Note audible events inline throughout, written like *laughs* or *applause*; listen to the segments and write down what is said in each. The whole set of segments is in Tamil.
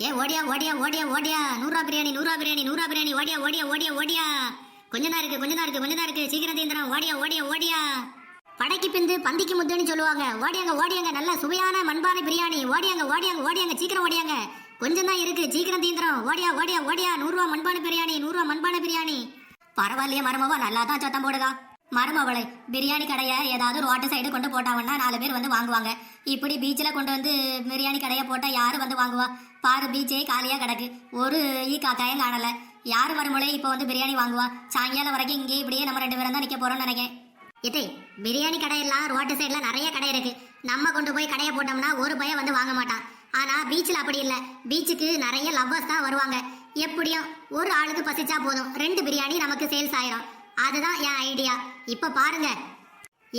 ஏ ஓடியா ஓடியா ஓடியா ஓடியா. நூறா பிரியாணி நூறா பிரியாணி நூறா பிரியாணி. ஓடியா ஓடியா ஓடியா ஓடியா. கொஞ்சம் தான் இருக்கு கொஞ்ச தான் இருக்கு கொஞ்சம் தான் இருக்கு. சீக்கிரம் தீந்திரம் ஓடியா ஓடியா ஓடியா. படைக்கு பிந்து பந்திக்கு முத்துன்னு சொல்லுவாங்க. ஓடியாங்க ஓடியாங்க. நல்ல சுவையான மண்பானை பிரியாணி. ஓடியாங்க ஓடியாங்க ஓடியாங்க. சீக்கிரம் ஓடியாங்க. கொஞ்சம் தான் இருக்கு. சீக்கிரம் தீந்திரம் ஓடியா ஓடியா ஓடியா. நூறுரூவா மண்பானை பிரியாணி நூறுரூவா மண்பானை பிரியாணி. பரவாயில்லையே மரமாவா நல்லா தான் சத்தம் போடுதா? மருமவளை பிரியாணி கடையை ஏதாவது ரோட்டு சைடு கொண்டு போட்டாங்கன்னா நாலு பேர் வந்து வாங்குவாங்க. இப்படி பீச்சில் கொண்டு வந்து பிரியாணி கடையை போட்டால் யார் வந்து வாங்குவா? பாரு பீச்சே காலியாக கிடக்கு. ஒரு ஈ காக்காயும் காணலை. யார் மருமலை இப்போ வந்து பிரியாணி வாங்குவா? சாயங்காலம் வரைக்கும் இங்கே இப்படியே நம்ம ரெண்டு பேரும் தான் நிற்க போகிறோம்னு நினைக்கிறேன். இது பிரியாணி கடையெல்லாம் ரோட்டு சைடில் நிறைய கடை இருக்குது நம்ம கொண்டு போய் கடையை போட்டோம்னா ஒரு பையன் வந்து வாங்க மாட்டான். ஆனால் பீச்சில் அப்படி இல்லை. பீச்சுக்கு நிறைய லவ்வர்ஸ் தான் வருவாங்க. எப்படியும் ஒரு ஆளுக்கு பசிச்சா போதும். ரெண்டு பிரியாணி நமக்கு சேல்ஸ் ஆயிரும். அதுதான் என் ஐடியா இப்போ பாருங்க.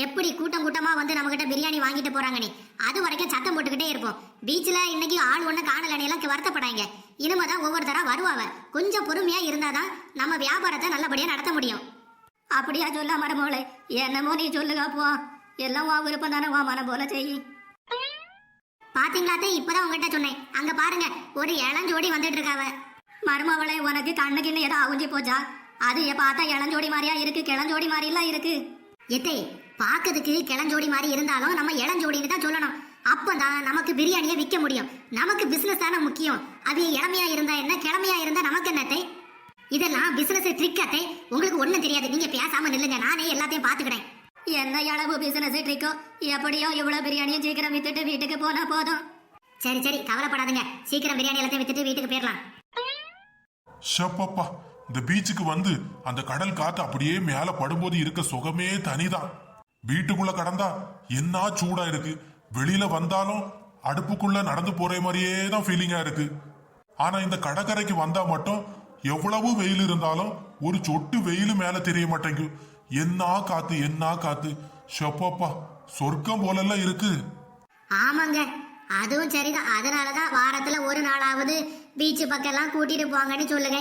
எப்படி கூட்டம் கூட்டமா வந்து நம்மகிட்ட பிரியாணி வாங்கிட்டு போறாங்க நீ அது வரைக்கும் சத்தம் போட்டுக்கிட்டே இருப்போம். பீச்சில் இன்னைக்கு ஆள் ஒன்று காணலனையெல்லாம் வருத்தப்படாங்க இனிமே தான் ஒவ்வொருத்தரா வருவாங்க கொஞ்சம் பொறுமையா இருந்தாதான் நம்ம வியாபாரத்தை நல்லபடியா நடத்த முடியும். அப்படியா சொல்ல மரமோளே என்னமோ நீ சொல்லுங்க போ. எல்லாம் வா விருப்பம் தானே வா மனம் போல செய் பாத்தீங்களாத்தே இப்பதான் உங்ககிட்ட சொன்னேன். அங்க பாருங்க. ஒரு இளஞ்சோடி வந்துட்டு இருக்காவ. மருமவளை உனக்கு கண்ணுக்கு ஏதோ அவுஞ்சி போச்சா? அது பார்த்தா இளஞ்சோடி மாதிரியா இருக்கு கிளஞ்சோடி மாதிரிலாம் இருக்கு. எத்தே பார்க்கறதுக்கு கிளஞ்சோடி மாதிரி இருந்தாலும் நம்ம இளஞ்சோடின்னு தான் சொல்லணும். அப்போ தான் நமக்கு பிரியாணியை விற்க முடியும். நமக்கு பிஸ்னஸ் தானே முக்கியம். அது இளமையா இருந்தா என்ன கிழமையா இருந்தா நமக்கு என்னத்தை இதெல்லாம் பிசினஸ் ட்ரிக்கத்தை உங்களுக்கு ஒண்ணும் தெரியாது. நீங்க பேசாம நில்லுங்க. நானே எல்லாத்தையும் பாத்துக்கிறேன் என்ன அளவு பிசினஸ் ட்ரிக்கோ எப்படியோ இவ்வளவு பிரியாணியும் சீக்கிரம் வித்துட்டு வீட்டுக்கு போனா போதும். சரி சரி. கவலைப்படாதுங்க. சீக்கிரம் பிரியாணி எல்லாத்தையும் வித்துட்டு வீட்டுக்கு போயிடலாம். ஷப்பப்பா. இந்த பீச்சுக்கு வந்து அந்த கடல் காத்து அப்படியே மேல படும்போது இருக்க சுகமே தனிதான். வீட்டுக்குள்ள கடந்தா என்ன சூடா இருக்கு. வெளியில வந்தாலும் அடுப்புக்குள்ள நடந்து போற மாதிரியே தான் ஃபீலிங்கா இருக்கு. ஆனா இந்த கடற்கரைக்கு வந்தா மட்டும் எவ்வளவு வெயில் இருந்தாலும் ஒரு சொட்டு வெயில் மேல தெரிய மாட்டேங்குது. என்ன காத்து என்ன காத்து. ஷப்பப்பா சொர்க்கம் போலெல்லாம் இருக்கு. ஆமாங்க. அதுவும் சரிதான். அதனாலதான் வாரத்துல ஒரு நாளாவது பீச்சு பக்கம் எல்லாம் கூட்டிட்டு போங்கன்னு சொல்லுங்க.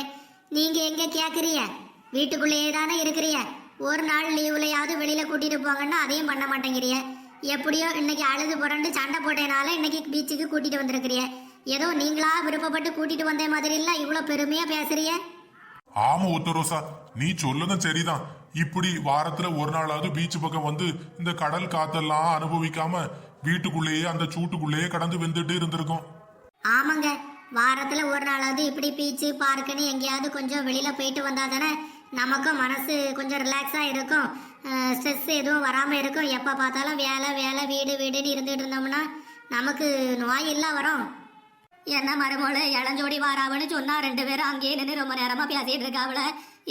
நீங்க எங்க கேக்குறீங்க? வீட்டுக்குள்ளேயே தானே இருக்கிறீங்க. ஒரு நாள் லீவுலையாவது வெளியில கூட்டிட்டு போங்கன்னா அதையும் பண்ண மாட்டேங்கிறீங்க. எப்படியோ இன்னைக்கு அழுது புரண்டு சண்டை போட்டேனால இன்னைக்கு பீச்சுக்கு கூட்டிட்டு வந்திருக்கிறீங்க. ஏதோ நீங்களா விருப்பப்பட்டு கூட்டிட்டு வந்த மாதிரி இல்ல இவ்வளவு பெருமையா பேசுறீங்க? ஆமா உத்தரோசா நீ சொல்லுங்க சரிதான். இப்படி வாரத்துல ஒரு நாளாவது பீச் பக்கம் வந்து இந்த கடல் காத்தெல்லாம் அனுபவிக்காம வீட்டுக்குள்ளேயே அந்த சூட்டுக்குள்ளேயே கடந்து வெந்துட்டு இருந்திருக்கோம். ஆமாங்க. வாரத்துல ஒரு நாளாவது இப்படி பீச்சு பார்க்குன்னு எங்கேயாவது கொஞ்சம் வெளியில போயிட்டு வந்தா தானே நமக்கும் மனசு கொஞ்சம் ரிலாக்ஸா இருக்கும். ஸ்ட்ரெஸ் எதுவும் வராம இருக்கும். எப்ப பார்த்தாலும் வேலை வேலை வீடு வீடுன்னு இருந்துட்டு இருந்தோம்னா நமக்கு நோய் இல்லை வரும். என்ன மருமோளை இளஞ்சோடி வாராவன்னு சொன்னா ரெண்டு பேரும் அங்கேயே நின்று ரொம்ப நேரமா பேசிட்டு இருக்காவல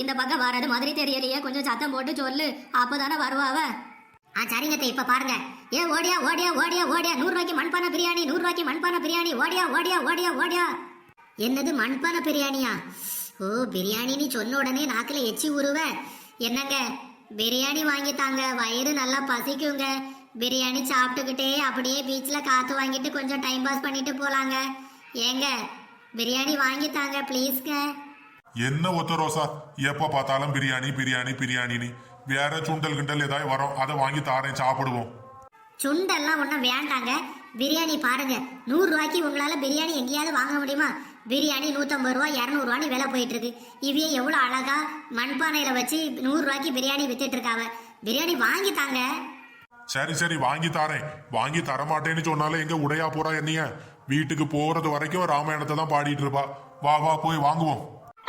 இந்த பக்கம் வர்றது மாதிரி தெரியலையே. கொஞ்சம் சத்தம் போட்டு சொல்லு. அப்பதானே வருவாவ? ஆ சரிங்க இப்ப பாருங்க. ஏ ஓடியா ஓடியா ஓடியா ஓடியா. நூறு ரூபாய்க்கு மண்பானை பிரியாணி நூறு ரூபாய்க்கு மண்பான பிரியாணி. ஓடியா ஓடியா ஓடியா ஓடியா. என்னது மண்பானை பிரியாணியா? ஓ பிரியாணின்னு சொன்ன உடனே நாக்கில் எச்சி உருவ என்னங்க? பிரியாணி வாங்கி தாங்க. வயிறு நல்லா பசிக்குங்க. பிரியாணி சாப்பிட்டுக்கிட்டே அப்படியே பீச்சில் காற்று வாங்கிட்டு கொஞ்சம் டைம் பாஸ் பண்ணிட்டு போலாங்க. ஏங்க பிரியாணி வாங்கி தாங்க ப்ளீஸ்ங்க என்ன உத்தரோசா எப்போ பார்த்தாலும் பிரியாணி பிரியாணி பிரியாணின்னு. வேற சுண்டல் கிண்டல் ஏதாவது வரும் அதை வாங்கி தாரேன் சாப்பிடுவோம். சுண்டெல்லாம் ஒன்றும் வேண்டாங்க. பிரியாணி பாருங்க. நூறு ரூபாய்க்கு உங்களால பிரியாணி எங்கேயாவது வாங்க முடியுமா? பிரியாணி நூற்றம்பது ரூபா இரநூறுவான்னு விலை போயிட்டு இருக்கு. இவைய எவ்வளோ அழகா மண்பானையில வச்சு நூறு ரூபாய்க்கு பிரியாணி வித்துட்டு இருக்காவ. பிரியாணி வாங்கி தாங்க. சரி சரி வாங்கி தாரேன். வாங்கி தர மாட்டேன்னு சொன்னாலும் எங்க உடையா போறா என்னைய? வீட்டுக்கு போறது வரைக்கும் ராமாயணத்தை தான் பாடிட்டு இருப்பா. வா வா போய் வாங்குவோம்.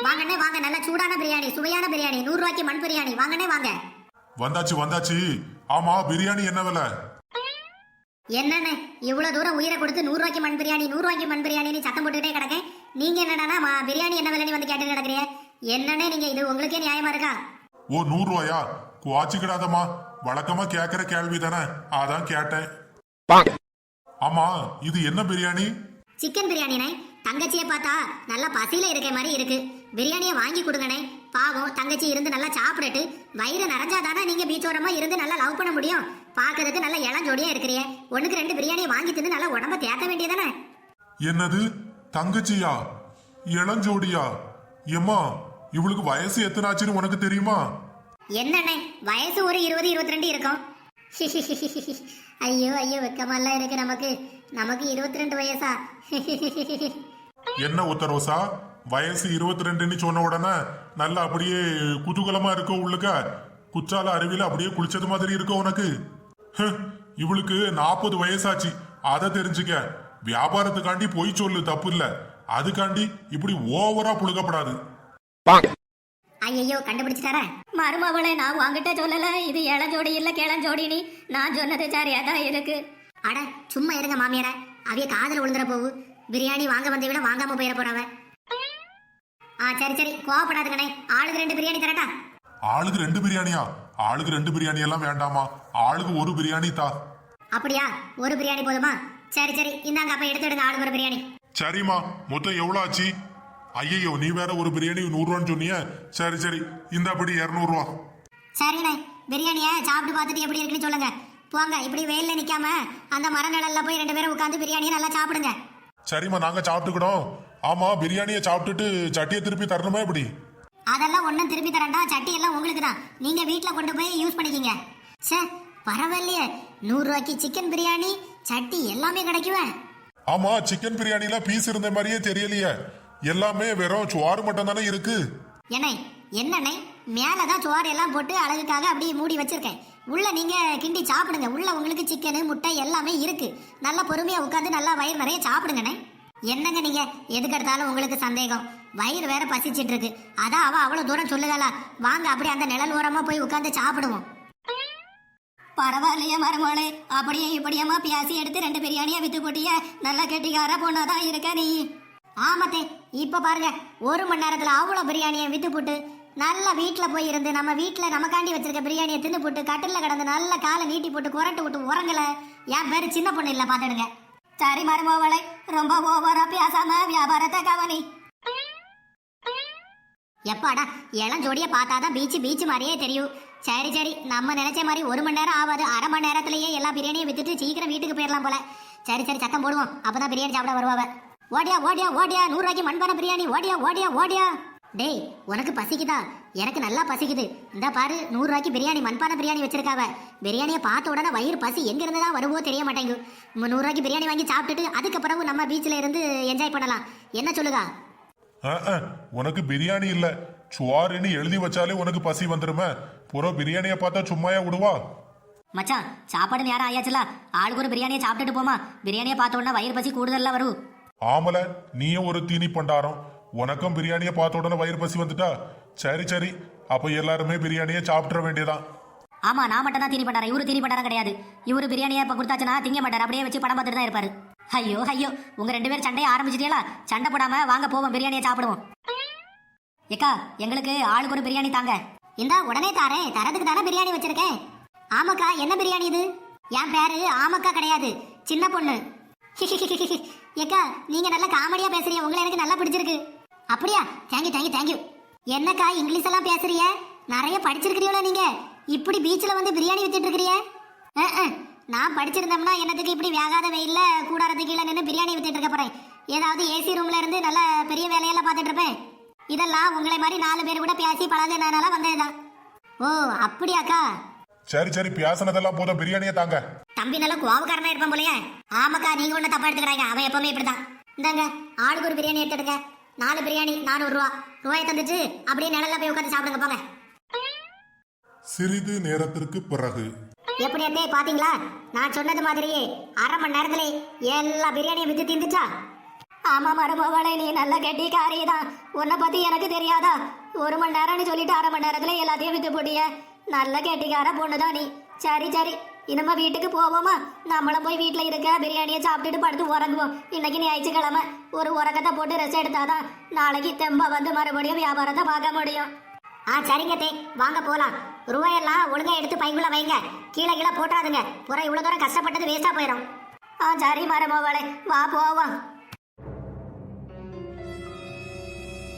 வாங்கண்ணே வாங்க. நல்ல சூடான பிரியாணி சுவையான பிரியாணி. நூறு ரூபாய்க்கு மண் பிரியாணி. வாங்கண்ணே வாங்க. வந்தாச்சு வந்தாச்சு. ஆமா பிரியாணி என்ன விலை? என்னண்ணே இவ்வளவு தூரம் உயிரை கொடுத்து நூறு ரூபாய்க்கு மண் பிரியாணி நூறு ரூபாய்க்கு மண் பிரியாணின்னு சத்தம் போட்டுக்கிட்டே கிடக்கேன் நீங்க என்னடானா பிரியாணி என்ன விலைன்னு வந்து கேட்டு கிடக்குறீங்க? என்னண்ணே நீங்க இது உங்களுக்கே நியாயமா இருக்கா? ஓ நூறு ரூபாயா? குவாச்சிக்கிடாதம்மா. வழக்கமா கேக்குற கேள்வி தானே. அதான் கேட்டேன். ஆமா இது என்ன பிரியாணி? சிக்கன் பிரியாணினே தங்கச்சியை பார்த்தா நல்லா பசியில இருக்க மாதிரி இருக்கு. பிரியாணியை வாங்கி கொடுங்கண்ணே. பாவம் தங்கச்சி இருந்து நல்லா சாப்பிடட்டு. வயிறு நிறைஞ்சாதானே நீங்க பீச்சோரமா இருந்து நல்லா லவ் பண்ண முடியும்? பார்க்கறதுக்கு நல்ல இளஞ்சோடியா இருக்கிறிய ஒண்ணுக்கு ரெண்டு பிரியாணியை வாங்கி தின்னு நல்லா உடம்ப தேக்க வேண்டியதானே? என்னது? தங்கச்சியா? இளஞ்சோடியா எம்மா இவளுக்கு வயசு எத்தனை ஆச்சுன்னு உனக்கு தெரியுமா? என்னண்ணே வயசு ஒரு இருபது இருபத்தி ரெண்டு இருக்கும். *laughs* ஐயோ ஐயோ வெக்கமெல்லாம் இருக்கு நமக்கு. நமக்கு இருபத்தி ரெண்டு வயசா? *laughs* என்ன ஒத்த ரோசா வயசு இருபத்தி ரெண்டுன்னு சொன்ன உடனே நல்லா அப்படியே குதூகலமா இருக்கோ உள்ளுக்க? குச்சால அருவியில அப்படியே குளிச்சது மாதிரி இருக்கோ உனக்கு? இவளுக்கு நாற்பது வயசாச்சு. அதை தெரிஞ்சுக்க. வியாபாரத்துக்காண்டி பொய் சொல்லு தப்பு இல்ல. அதுக்காண்டி இப்படி ஓவரா புழுகப்படாது. ஐயோ கண்டுபிடிச்சிட்டாரா? மருமவளை நான் உங்ககிட்ட சொல்லல. இது இளஞ்சோடி இல்ல கிளஞ்சோடி நீ. நான் சொன்னது சரியா தான் இருக்கு. அட சும்மா இருங்க மாமியார. அவைய காதல் விழுந்துற போகு பிரியாணி வாங்க வந்த விட வாங்காம போயிட போறவன் ஆ சரி சரி. கோவப்படாதுங்கண்ணே ஆளுக்கு ரெண்டு பிரியாணி தரட்டா? ஆளுக்கு ரெண்டு பிரியாணியா? ஆளுக்கு ரெண்டு பிரியாணி எல்லாம் வேண்டாமா? ஆளுக்கு ஒரு பிரியாணி தா. அப்படியா? ஒரு பிரியாணி போதுமா? சரி சரி. இந்தாங்க அப்ப எடுத்துடுங்க ஆளுக்கு ஒரு பிரியாணி. சரிம்மா. மொத்தம் எவ்வளவு ஆச்சு? ஐயையோ நீ வேற ஒரு பிரியாணி நூறுரூவான்னு சொன்னிய? சரி சரி. இந்த அப்படி இரநூறுவா. சரிண்ணே. பிரியாணியை சாப்பிட்டு பார்த்துட்டு எப்படி இருக்குன்னு சொல்லுங்க. போங்க இப்படி வெயில்ல நிக்காம அந்த மர நிழல்ல போய் ரெண்டு பேரும் உட்காந்து பிரியாணியை நல்லா சாப்பிடுங்க. சரிம்மா நாங்க சாப்பிட்டுக்கிட்டோம். ஆமா பிரியாணியை சாப்பிட்டுட்டு சட்டியை திருப்பி தரணுமா எப்படி? அதெல்லாம் ஒன்றும் திருப்பி தரேன்டா சட்டி எல்லாம் உங்களுக்கு தான். நீங்க வீட்டில் கொண்டு போய் யூஸ் பண்ணிக்கிங்க. சே பரவாயில்லையே. நூறுரூவாய்க்கு சிக்கன் பிரியாணி சட்டி எல்லாமே கிடைக்குவேன் ஆமா சிக்கன் பிரியாணில பீஸ் இருந்த மாதிரியே தெரியலையே. எல்லாமே வெறும் சுவாறு மட்டும் தானே இருக்கு. என்னை என்னண்ணே மேலே தான் சோறு எல்லாம் போட்டு அழகுக்காக அப்படியே மூடி வச்சிருக்கேன். உள்ள நீங்க கிண்டி சாப்பிடுங்க. உள்ள உங்களுக்கு சிக்கனு முட்டை எல்லாமே இருக்கு. நல்லா பொறுமையா உட்காந்து நல்லா வயிறு நிறைய சாப்பிடுங்கண்ணே. என்னங்க நீங்க? எதுக்கு எடுத்தாலும் உங்களுக்கு சந்தேகம். வயிறு வேற பசிச்சிட்டு இருக்கு. அதான் அவ அவ்வளவு தூரம் சொல்லுதாளா? வாங்க அப்படியே அந்த நிழல் ஓரமா போய் உட்காந்து சாப்பிடுவோம். பரவாயில்லையே மருமவளே அப்படியே இப்படியம்மா பியாசி எடுத்து ரெண்டு பிரியாணியை வித்து போட்டிய. நல்லா கெட்டிக்கார பொண்ணாதான் இருக்க நீ. ஆமாத்தே இப்ப பாருங்க. ஒரு மணி நேரத்துல அவ்வளவு பிரியாணியை வித்து போட்டு நல்லா வீட்டில் போய் இருந்து நம்ம வீட்டில் நமக்காண்டி வச்சிருக்க பிரியாணியை தின்னு போட்டு கட்டில் கடந்து நல்ல காலை நீட்டி போட்டு குரட்டு விட்டு உறங்கல. என் பேர் சின்ன பொண்ணு இல்லை பார்த்துடுங்க சரி மருமவளை ரொம்ப ஓவரா பேசாம வியாபாரத்தை கவனி. எப்பாடா இளம் ஜோடியை பார்த்தாதான் பீச் பீச் மாதிரியே தெரியும். சரி சரி நம்ம நினைச்ச மாதிரி ஒரு மணி நேரம் ஆகாது. அரை மணி நேரத்திலேயே எல்லா பிரியாணியும் வித்துட்டு சீக்கிரம் வீட்டுக்கு போயிடலாம் போல. சரி சரி சத்தம் போடுவோம். அப்பதான் பிரியாணி சாப்பிட வருவாவ. ஓடியா ஓடியா ஓடியா நூறு மண்பான பிரியாணி. ஓடியா ஓடியா ஓடியா. டேய் உனக்கு பசிக்குதா? எனக்கு நல்லா பசிக்குது. இந்த பாரு நூறு ரூபாய்க்கு பிரியாணி மண்பான பிரியாணி வச்சிருக்காவ. பிரியாணியை பார்த்த உடனே வயிறு பசி எங்க இருந்து தான் வருவோ தெரிய மாட்டேங்குது நம்ம நூறு ரூபாய்க்கு பிரியாணி வாங்கி சாப்பிட்டுட்டு அதுக்கப்புறம் நம்ம பீச்சில் இருந்து என்ஜாய் பண்ணலாம். என்ன சொல்லுதா? உனக்கு பிரியாணி இல்ல. சுவாருன்னு எழுதி வச்சாலே உனக்கு பசி வந்துருமே. புற பிரியாணியை பார்த்தா சும்மாயா விடுவா? மச்சான் சாப்பாடு நேரம் ஆயாச்சுல? ஆளுக்கு ஒரு பிரியாணியை சாப்பிட்டுட்டு போமா. பிரியாணியை பார்த்த உடனே வயிறு பசி கூடுதல்ல வரும். ஆமல நீயும் ஒரு தீனி பண்டாரம். உனக்கும் பிரியாணியை பார்த்த உடனே வயிறு பசி வந்துட்டா? சரி சரி. அப்ப எல்லாருமே பிரியாணியை சாப்பிட்ற வேண்டியதான் ஆமா நான் மட்டும் தான் திணி பண்டாரன் இவரு தீனி பண்டாரம் கிடையாது. இவரு பிரியாணியை இப்ப கொடுத்தாச்சுன்னா திங்க மாட்டார். அப்படியே வச்சு படம் பார்த்துட்டு தான் இருப்பாரு. ஐயோ ஐயோ. உங்க ரெண்டு பேரும் சண்டையை ஆரம்பிச்சிட்டீங்களா சண்டை போடாம வாங்க போவோம் பிரியாணியை சாப்பிடுவோம். ஏக்கா எங்களுக்கு ஆளுக்கு ஒரு பிரியாணி தாங்க. இந்தா உடனே தாரேன். தரதுக்கு தானே பிரியாணி வச்சிருக்கேன். ஆமாக்கா என்ன பிரியாணி இது? என் பேரு ஆமாக்கா கிடையாது. சின்ன பொண்ணு. *laughs* ஏக்கா நீங்க நல்லா காமெடியா பேசுறீங்க. உங்களை எனக்கு நல்லா பிடிச்சிருக்கு. அப்படியா? Thank you thank you thank you என்னக்கா இங்கிலீஷ் எல்லாம் பேசுறீங்க? நிறைய படிச்சிருக்கிறீங்களா நீங்க? இப்படி பீச்சில் வந்து பிரியாணி வித்துட்டு அஹ். நான் படிச்சிருந்தோம்னா என்னத்துக்கு இப்படி வேகாத வெயில்ல கூடாரத்துக்கு கீழே நின்று பிரியாணி வித்துட்டு இருக்க போறேன். ஏதாவது ஏசி ரூம்ல இருந்து நல்ல பெரிய வேலையெல்லாம் பார்த்துட்டு இருப்பேன். இதெல்லாம் உங்களை மாதிரி நாலு பேர் கூட பேசி பழகுனதுனால வந்ததுதான். ஓ அப்படியாக்கா? சரி சரி பேசினதெல்லாம் போதும். பிரியாணியை தாங்க. தம்பி நல்லா கோவக்காரனா இருப்பான் போலயே. ஆமாக்கா நீங்க ஒண்ணு தப்பா எடுத்துக்கிறாங்க அவன் எப்பவுமே இப்படிதான். இந்தாங்க ஆளுக்கு ஒரு பிரியாணி எடுத்துடுங்க. நாலு பிரியாணி நானூறு ரூபா. ரூபாயை தந்துட்டு அப்படியே நிழல்ல போய் உட்காந்து சாப்பிடுங்க போங்க. சிறிது நேரத்திற்கு பிறகு. எப்படி அத்தே பாத்தீங்களா? நான் சொன்னது மாதிரியே அரை மணி நேரத்துல எல்லா பிரியாணியும் வித்து தீந்துச்சா? ஆமா மருமவளை நீ நல்ல கெட்டிக்காரி தான் உன்னை பத்தி எனக்கு தெரியாதா? ஒரு மணி நேரம்னு சொல்லிட்டு அரை மணி நேரத்துல எல்லாத்தையும் வித்து போட்டிய. நல்ல கெட்டிக்கார பொண்ணுதான் நீ. சரி சரி. இனிமே வீட்டுக்கு போவோமா? நம்மளும் போய் வீட்டில் இருக்க பிரியாணியை சாப்பிட்டுட்டு படுத்து உறங்குவோம். இன்னைக்கு ஞாயிற்றுக்கிழமை. ஒரு உறக்கத்தை போட்டு ரெஸ்ட் எடுத்தாதான் நாளைக்கு தெம்பா வந்து மறுபடியும் வியாபாரத்தை பார்க்க முடியும். ஆ சரிங்க தே. வாங்க போகலாம் ரூபாயெல்லாம் ஒழுங்காக எடுத்து பைக்குள்ள வைங்க. கீழே கீழே போட்டுறாதுங்க. புற இவ்வளோ தூரம் கஷ்டப்பட்டது வேஸ்ட்டாக போயிடும் ஆ சரி மருமவளை. வா போவோம்.